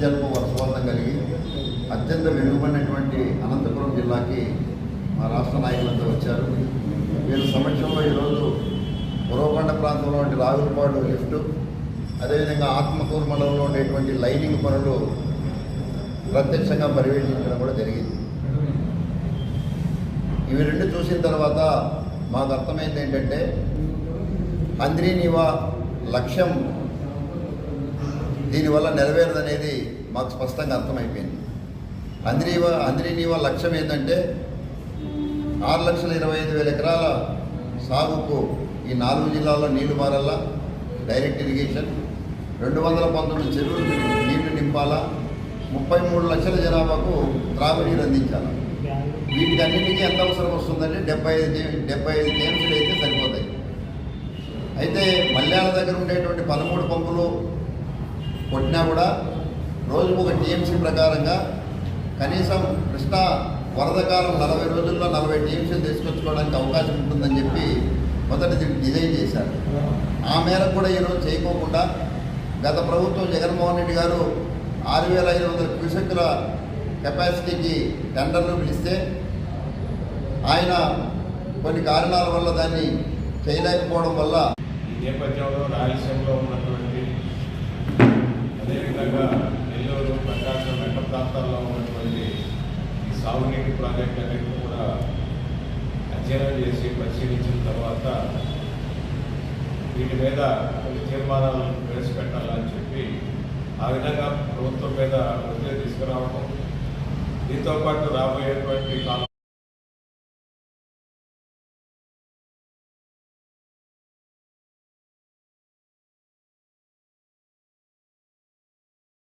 అత్యల్ప వర్షపాతం కలిగి అత్యంత వెనుకబడినటువంటి అనంతపురం జిల్లాకి మా రాష్ట్ర నాయకులంతా వచ్చారు. వీళ్ళ సమక్షంలో ఈరోజు పురవకొండ ప్రాంతంలో ఉండే రావులపాడు లిఫ్ట్ అదేవిధంగా ఆత్మకూరు మండలంలో ఉండేటువంటి లైనింగ్ పనులు ప్రత్యక్షంగా పర్యవేక్షించడం కూడా జరిగింది. ఇవి రెండు చూసిన తర్వాత మాకు అర్థమైంది ఏంటంటే అంద్రీనివా లక్ష్యం దీనివల్ల నెరవేరదనేది మాకు స్పష్టంగా అర్థమైపోయింది. అంద్రీవా అంద్రీనివా లక్ష్యం ఏంటంటే ఆరు లక్షల ఇరవై ఐదు వేల ఎకరాల సాగుకు ఈ నాలుగు జిల్లాల్లో నీళ్ళు మారల్లా డైరెక్ట్ ఇరిగేషన్. రెండు వందల పంతొమ్మిది చెరువులు నీళ్ళు నింపాలా. ముప్పై మూడు లక్షల జనాభాకు త్రాగునీరు అందించాలి. వీటికి అన్నింటికీ ఎంత అవసరం వస్తుందంటే డెబ్బై ఐదు డెబ్బై ఐదు టీఎంసీలు అయితే సరిపోతాయి. అయితే మల్యాల దగ్గర ఉండేటువంటి పదమూడు పంపులు కొట్టినా కూడా రోజు ఒక టీఎంసీ ప్రకారంగా కనీసం కృష్ణా వరద కాలం నలభై రోజుల్లో నలభై టీఎంసీలు తీసుకొచ్చుకోవడానికి అవకాశం ఉంటుందని చెప్పి మొదటి డిజైన్ చేశారు. ఆ మేరకు కూడా ఈరోజు చేయకోకుండా గత ప్రభుత్వం జగన్మోహన్ రెడ్డి గారు ఆరు వేల ఐదు వందల క్యూసెక్కుల కెపాసిటీకి టెండర్లు పిలిస్తే ఆయన కొన్ని కారణాల వల్ల దాన్ని చేయలేకపోవడం వల్ల ఈ నేపథ్యంలో రాయలసీమలో ఉన్నటువంటి అదేవిధంగా నెల్లూరు ప్రకాశం మెట్ట ప్రాంతాల్లో ఉన్నటువంటి ఈ సాగునీటి ప్రాజెక్టులన్నింటినీ కూడా అధ్యయనం చేసి పరిశీలించిన తర్వాత వీటి మీద కొన్ని తీర్మానాలు ప్రవేశపెట్టాలని చెప్పి ఆ విధంగా ప్రభుత్వం మీద ఒత్తిడి తీసుకురావడం దీంతో పాటు రాబోయేటువంటి